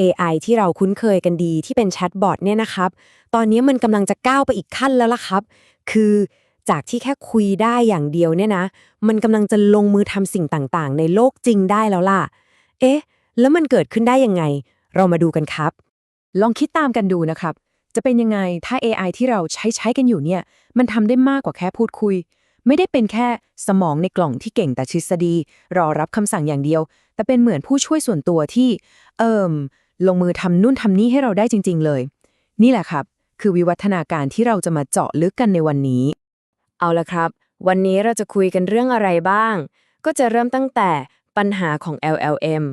AI ที่เราคุ้นเคยกันดีที่เป็นแชทบอทเนี่ยนะครับ ตอนนี้มันกำลังจะก้าวไปอีกขั้นแล้วล่ะครับ คือจากที่แค่คุยได้อย่างเดียวเนี่ยนะ มันกำลังจะลงมือทำสิ่งต่างๆ ในโลกจริงได้แล้วล่ะ เอ๊ะ แล้วมันเกิดขึ้นได้ยังไง เรามาดูกันครับ ลองคิดตามกันดูนะครับ จะเป็นยังไงถ้า AI ที่เราใช้ใช้กันอยู่เนี่ย มันทำได้มากกว่าแค่พูดคุย ไม่ได้เป็นแค่สมองในกล่องที่เก่งแต่ทฤษฎี รอรับคำสั่งอย่างเดียว แต่เป็นเหมือนผู้ช่วยส่วนตัวที่ เอิม ลงมือทำนู่นทำนี่ให้เราได้จริง ๆ เลย นี่แหละครับ คือวิวัฒนาการที่เราจะมาเจาะลึกกันในวันนี้ เอาละครับ วันนี้เราจะคุยกันเรื่องอะไรบ้าง ก็จะเริ่มตั้งแต่ปัญหาของ LLM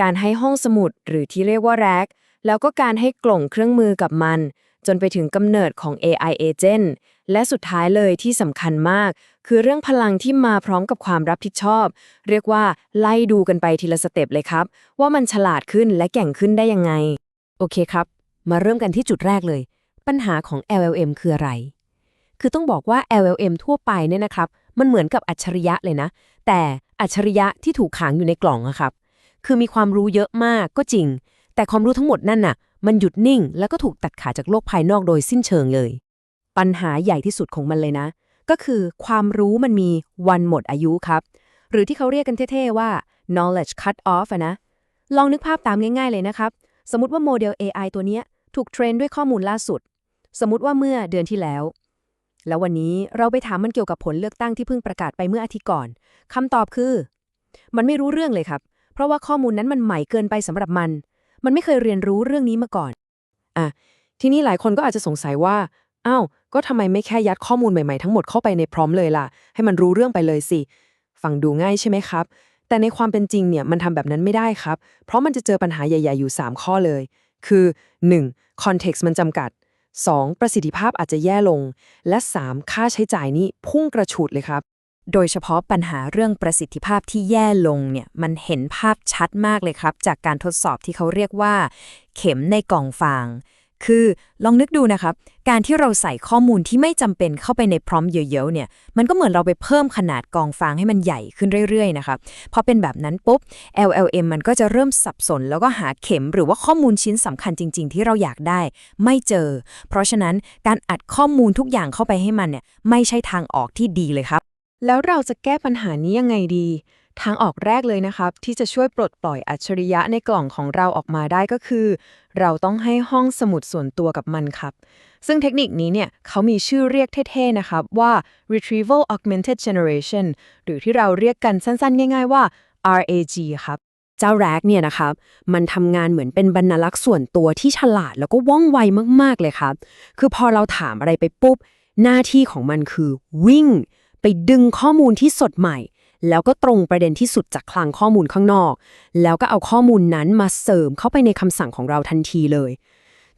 การให้ห้องสมุดหรือที่เรียกว่าแลกแล้วก็การให้กล่องเครื่องมือกับมัน จนไปถึงกำเนิดของ AI Agent และสุดท้ายเลยที่สำคัญมาก คือเรื่องพลังที่มาพร้อมกับความรับผิดชอบ เรียกว่าไล่ดูกันไปทีละสเต็ปเลยครับ ว่ามันฉลาดขึ้นและแก่งขึ้นได้ยังไง โอเคครับ มาเริ่มกันที่จุดแรกเลย ปัญหาของ LLM คืออะไร คือต้องบอกว่า LLM ทั่วไปเนี่ยนะครับ มันเหมือนกับอัจฉริยะเลยนะ แต่อัจฉริยะที่ถูกขังอยู่ในกล่องอะครับ คือมีความรู้เยอะมากก็จริง แต่ความรู้ทั้งหมดนั่นน่ะ มันหยุดนิ่งแล้วก็ถูกตัดขาดจากโลกภายนอกโดยสิ้นเชิงเลย ปัญหาใหญ่ที่สุดของมันเลยนะ ก็คือความรู้มันมีวันหมดอายุครับ หรือที่เขาเรียกกันเท่ๆว่า knowledge cut off นะ ลองนึกภาพตามง่ายๆเลยนะครับ สมมติว่าโมเดล AI ตัวเนี้ยถูกเทรนด้วยข้อมูลล่าสุด สมมติว่าเมื่อเดือนที่แล้ว แล้ววันนี้เราไปถามมันเกี่ยวกับผลเลือกตั้งที่เพิ่งประกาศไปเมื่ออาทิตย์ก่อนคำตอบคือ มันไม่รู้เรื่องเลยครับ เพราะว่าข้อมูลนั้นมันใหม่เกินไปสำหรับมัน มันไม่เคยเรียนรู้เรื่องนี้มาก่อน อะ ทีนี้หลายคนก็อาจจะสงสัยว่า อ้าว ก็ทำไมไม่แค่ยัดข้อมูลใหม่ๆทั้งหมดเข้าไปในพร้อมเลยล่ะ ให้มันรู้เรื่องไปเลยสิ ฟังดูง่ายใช่ไหมครับ แต่ในความเป็นจริงเนี่ย มันทำแบบนั้นไม่ได้ครับ เพราะมันจะเจอปัญหาใหญ่ ๆ อยู่ 3 ข้อเลย คือ 1. context มันจำกัด 2. ประสิทธิภาพอาจจะแย่ลง และ 3. ค่าใช้จ่ายนี่พุ่งกระฉูดเลยครับ โดยเฉพาะปัญหาเรื่องประสิทธิภาพที่แย่ลงเนี่ยมันเห็นภาพชัดมากเลยครับ จากการทดสอบที่เขาเรียกว่า เข็มในกล่องฟาง คือลองนึกดูนะครับ การที่เราใส่ข้อมูลที่ไม่จำเป็นเข้าไปในพร้อมเยอะๆเนี่ยมันก็เหมือนเราไปเพิ่มขนาดกองฟางให้มันใหญ่ขึ้นเรื่อยๆนะครับพอเป็นแบบนั้นปุ๊บ LLM มันก็จะเริ่มสับสน แล้วก็หาเข็มหรือว่าข้อมูลชิ้นสำคัญจริง ๆ ที่เราอยากได้ ไม่เจอ เพราะฉะนั้นการอัดข้อมูลทุกอย่างเข้าไปให้มันเนี่ยไม่ใช่ทางออกที่ดีเลยครับ แล้วเราจะแก้ปัญหานี้ยังไงดี ทางออกแรกเลยนะครับ ที่จะช่วยปลดปล่อยอัจฉริยะในกล่องของเราออกมาได้ก็คือ เราต้องให้ห้องสมุดส่วนตัวกับมันครับ ซึ่งเทคนิคนี้เนี่ยเขามีชื่อเรียกเท่ๆนะครับว่า retrieval augmented generation หรือที่เราเรียกกันสั้นๆ ง่ายๆว่า RAG ครับเจ้าแร็กเนี่ยนะครับ มันทำงานเหมือนเป็นบรรลักษ์ส่วนตัวที่ฉลาดแล้วก็ว่องไวมากๆเลยครับ คือพอเราถามอะไรไปปุ๊บ หน้าที่ของมันคือวิ่ง ไปดึงข้อมูลที่สดใหม่ แล้วก็ตรงประเด็นที่สุดจากคลังข้อมูลข้างนอก แล้วก็เอาข้อมูลนั้นมาเสริมเข้าไปในคำสั่งของเราทันทีเลย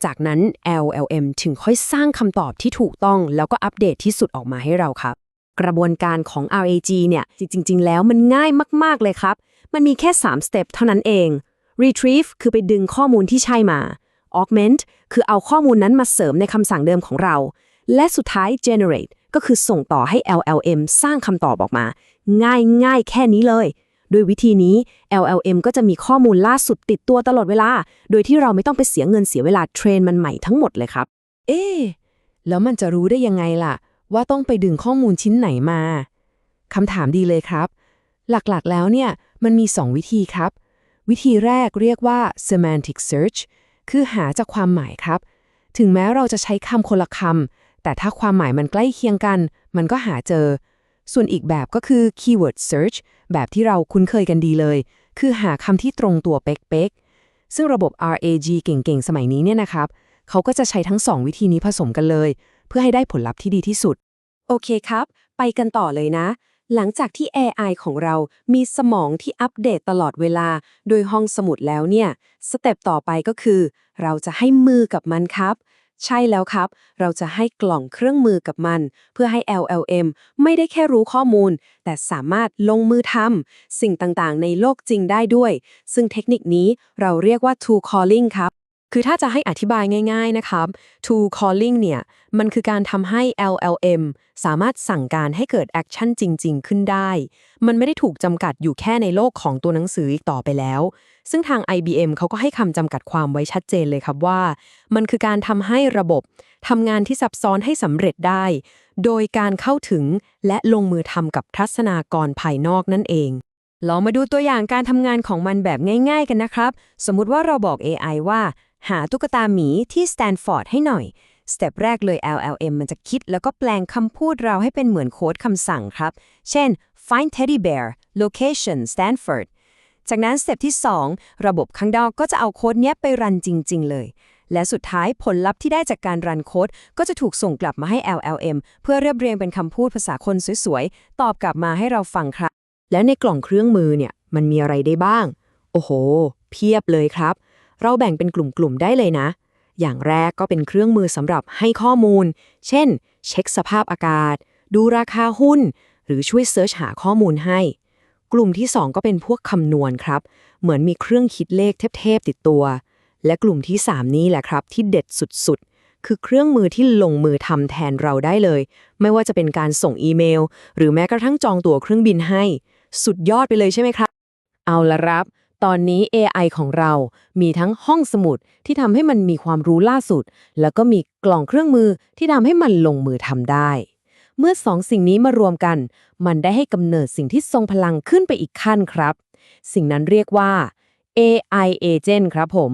จากนั้น LLM ถึงค่อยสร้างคำตอบที่ถูกต้อง แล้วก็อัปเดตที่สุดออกมาให้เราครับ กระบวนการของ RAG เนี่ย จริง ๆ แล้วมันง่ายมาก ๆ เลยครับ มันมีแค่ 3 สเต็ปเท่านั้นเอง retrieve คือไปดึงข้อมูลที่ใช่มา augment คือเอาข้อมูลนั้นมาเสริมในคำสั่งเดิมของเรา และสุดท้าย generate ก็คือส่งต่อให้ LLM สร้างคำตอบออกมา ง่ายง่ายแค่นี้เลยโดยวิธีนี้ LLM ก็จะมีข้อมูลล่าสุดติดตัวตลอดเวลา โดยที่เราไม่ต้องไปเสียเงินเสียเวลาเทรนมันใหม่ทั้งหมดเลยครับ เอ๊ะแล้วมันจะรู้ได้ยังไงล่ะ ว่าต้องไปดึงข้อมูลชิ้นไหนมาคำถามดีเลยครับ หลักๆแล้วเนี่ยมันมี 2 วิธีครับ วิธีแรกเรียกว่า semantic search คือหาจากความหมายครับ ถึงแม้เราจะใช้คำคนละคำ แต่ถ้าความหมายมันใกล้เคียงกัน มันก็หาเจอ ส่วนอีกแบบก็คือ keyword search แบบที่เราคุ้นเคยกันดีเลย คือหาคำที่ตรงตัวเป๊กๆ ซึ่งระบบ RAG เก่งๆ สมัยนี้เนี่ยนะครับ เขาก็จะใช้ทั้ง 2 วิธีนี้ผสมกันเลย เพื่อให้ได้ผลลัพธ์ที่ดีที่สุด โอเคครับ ไปกันต่อเลยนะ หลังจากที่ AI ของเรามีสมองที่อัปเดตตลอดเวลา โดยห้องสมุดแล้วเนี่ย สเต็ปต่อไปก็คือ เราจะให้มือกับมันครับ ใช่แล้วครับ เราจะให้กล่องเครื่องมือกับมัน เพื่อให้ LLM ไม่ได้แค่รู้ข้อมูล แต่สามารถลงมือทำสิ่งต่างๆ ในโลกจริงได้ด้วย ซึ่งเทคนิคนี้เราเรียกว่า to calling ครับ คือถ้าจะให้อธิบายง่าย ๆ นะครับ to calling เนี่ย มันคือการทำให้ LLM สามารถสั่งการให้เกิดแอคชั่นจริง ๆ ขึ้นได้ มันไม่ได้ถูกจำกัดอยู่แค่ในโลกของตัวหนังสืออีกต่อไปแล้ว ซึ่งทาง IBM เขาก็ให้คำจำกัดความไว้ชัดเจนเลยครับว่า มันคือการทำให้ระบบทำงานที่ซับซ้อนให้สำเร็จได้ โดยการเข้าถึงและลงมือทำกับทัศนากรภายนอกนั่นเองลองมาดูตัวอย่างการทำงานของมันแบบง่าย ๆ กันนะครับ สมมุติว่าเราบอก AI ว่า หาตุ๊กตาหมีที่สแตนฟอร์ดให้หน่อย สเต็ปแรกเลย LLM มันจะคิดแล้วก็แปลงคำพูดเราให้เป็นเหมือนโค้ดคำสั่งครับ เช่น find teddy bear location Stanford จากนั้นสเต็ปที่ 2 ระบบข้างนอกก็จะเอาโค้ดเนี้ยไปรันจริง ๆ เลย และสุดท้ายผลลัพธ์ที่ได้จากการรันโค้ดก็จะถูกส่งกลับมาให้ LLM เพื่อเรียบเรียงเป็นคำพูดภาษาคนสวยๆ ตอบกลับมาให้เราฟังครับ แล้วในกล่องเครื่องมือเนี่ยมันมีอะไรได้บ้าง โอ้โห เพียบเลยครับ เราแบ่งเป็นกลุ่มๆได้เลยนะ อย่างแรกก็เป็นเครื่องมือสำหรับให้ข้อมูล เช่น เช็คสภาพอากาศ ดูราคาหุ้น หรือช่วยเซิร์ชหาข้อมูลให้ กลุ่มที่ 2 ก็เป็นพวกคำนวณครับ เหมือนมีเครื่องคิดเลขเทพๆติดตัว และกลุ่มที่ 3 นี้แหละครับที่เด็ดสุดๆ คือเครื่องมือที่ลงมือทำแทนเราได้เลย ไม่ว่าจะเป็นการส่งอีเมล หรือแม้กระทั่งจองตั๋วเครื่องบินให้ สุดยอดไปเลยใช่ไหมครับ เอาละครับ ตอนนี้ AI ของเรา มีทั้งห้องสมุดที่ทำให้มันมีความรู้ล่าสุด แล้วก็มีกล่องเครื่องมือที่ทำให้มันลงมือทำได้ เมื่อสองสิ่งนี้มารวมกัน มันได้ให้กำเนิดสิ่งที่ทรงพลังขึ้นไปอีกขั้นครับ สิ่งนั้นเรียกว่า AI Agent ครับผม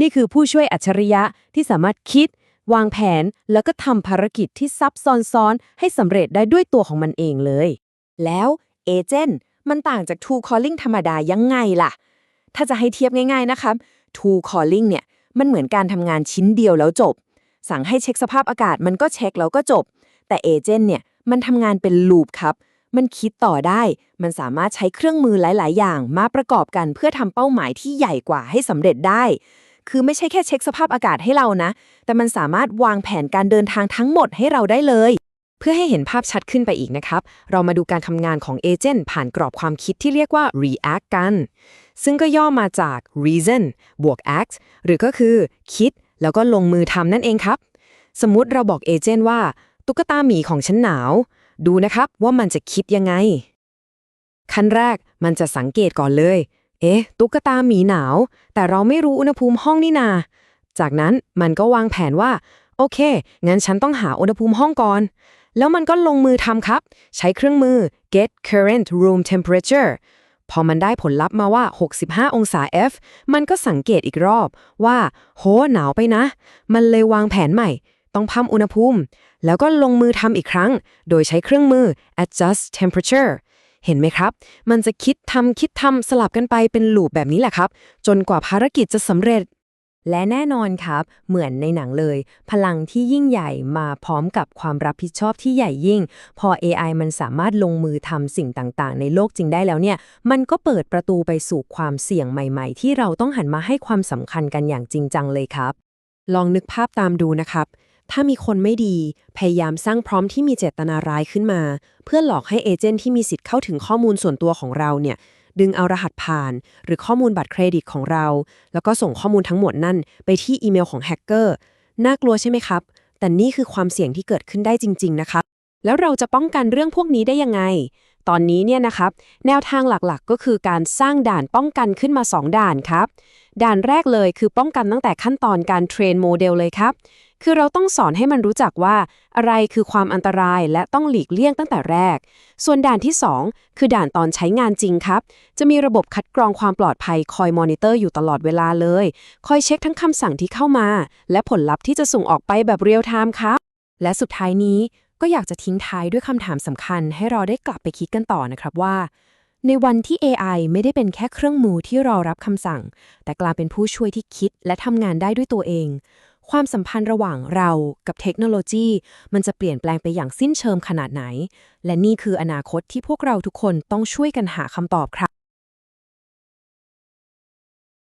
นี่คือผู้ช่วยอัจฉริยะที่สามารถคิด วางแผนแล้วก็ทำภารกิจที่ซับซ้อนๆให้สำเร็จได้ด้วยตัวของมันเองเลย แล้วเอเจนต์มันต่างจาก Tool Calling ธรรมดายังไงล่ะ ถ้าจะให้เทียบง่ายๆนะครับ Tool Calling เนี่ย มันเหมือนการทำงานชิ้นเดียวแล้วจบ สั่งให้เช็คสภาพอากาศมันก็เช็คแล้วก็จบ แต่เอเจนต์เนี่ยมันทำงานเป็นลูปครับ มันคิดต่อได้ มันสามารถใช้เครื่องมือหลาย ๆ อย่าง มาประกอบกันเพื่อทำเป้าหมายที่ใหญ่กว่าให้สำเร็จได้ คือไม่ใช่แค่เช็คสภาพอากาศให้เรานะ แต่มันสามารถวางแผนการเดินทางทั้งหมดให้เราได้เลย เพื่อให้เห็นภาพชัดขึ้นไปอีกนะครับ เรามาดูการทำงานของเอเจนต์ผ่านกรอบความคิดที่เรียกว่า react กัน ซึ่งก็ย่อมาจาก reason บวก act หรือก็คือคิด แล้วก็ลงมือทำนั่นเองครับ สมมุติเราบอกเอเจนต์ว่า ตุ๊กตาหมีของฉันหนาว ดูนะครับว่ามันจะคิดยังไง ขั้นแรกมันจะสังเกตก่อนเลย เอ๊ะ ตุ๊กตาหมีหนาว แต่เราไม่รู้อุณหภูมิห้องนี่นา จากนั้นมันก็วางแผนว่า โอเค งั้นฉันต้องหาอุณหภูมิห้องก่อน แล้วมันก็ลงมือทำครับ ใช้เครื่องมือ get current room temperature พอมันได้ผลลัพธ์มาว่า 65 องศา F มันก็สังเกตอีกรอบว่า โห หนาวไปนะ มันเลยวางแผนใหม่ ต้องพัมอุณหภูมิ แล้วก็ลงมือทำอีกครั้ง โดยใช้เครื่องมือ adjust temperature เห็นไหมครับ มันจะคิดทำคิดทำสลับกันไปเป็นลูปแบบนี้แหละครับ จนกว่าภารกิจจะสำเร็จ และแน่นอนครับ เหมือนในหนังเลย พลังที่ยิ่งใหญ่มาพร้อมกับความรับผิดชอบที่ใหญ่ยิ่ง พอ AI มันสามารถลงมือทำสิ่งต่างๆ ในโลกจริงได้แล้วเนี่ย มันก็เปิดประตูไปสู่ความเสี่ยงใหม่ๆ ที่เราต้องหันมาให้ความสำคัญกันอย่างจริงจังเลยครับ ลองนึกภาพตามดูนะครับ ถ้ามีคนไม่ดี พยายามสร้างพร้อมที่มีเจตนาร้ายขึ้นมา เพื่อหลอกให้เอเจนต์ที่มีสิทธิ์เข้าถึงข้อมูลส่วนตัวของเราเนี่ยดึงเอารหัสผ่าน หรือข้อมูลบัตรเครดิตของเรา แล้วก็ส่งข้อมูลทั้งหมดนั่น ไปที่อีเมลของแฮกเกอร์น่ากลัวใช่ไหมครับ แต่นี่คือความเสี่ยงที่เกิดขึ้นได้จริง ๆ นะครับ แล้วเราจะป้องกันเรื่องพวกนี้ได้ยังไง ตอนนี้เนี่ยนะครับ แนวทางหลักๆ ก็คือการสร้างด่านป้องกันขึ้นมา 2 ด่านครับ ด่านแรกเลยคือป้องกันตั้งแต่ขั้นตอนการเทรนโมเดลเลยครับ คือเราต้องสอนให้มันรู้จักว่า อะไรคือความอันตรายและต้องหลีกเลี่ยงตั้งแต่แรก ส่วนด่านที่ 2 คือด่านตอนใช้งานจริงครับ จะมีระบบคัดกรองความปลอดภัยคอยมอนิเตอร์อยู่ตลอดเวลาเลย คอยเช็คทั้งคำสั่งที่เข้ามา และผลลัพธ์ที่จะส่งออกไปแบบเรียลไทม์ครับ และสุดท้ายนี้ก็อยากจะทิ้งท้ายด้วยคำถามสำคัญ ให้เราได้กลับไปคิดกันต่อนะครับว่า ในวันที่ AI ไม่ได้เป็นแค่เครื่องมือที่รอรับคำสั่ง แต่กลายเป็นผู้ช่วยที่คิดและทำงานได้ด้วยตัวเอง ความสัมพันธ์ระหว่างเรากับเทคโนโลยี มันจะเปลี่ยนแปลงไปอย่างสิ้นเชิงขนาดไหน และนี่คืออนาคตที่พวกเราทุกคนต้องช่วยกันหาคำตอบครับ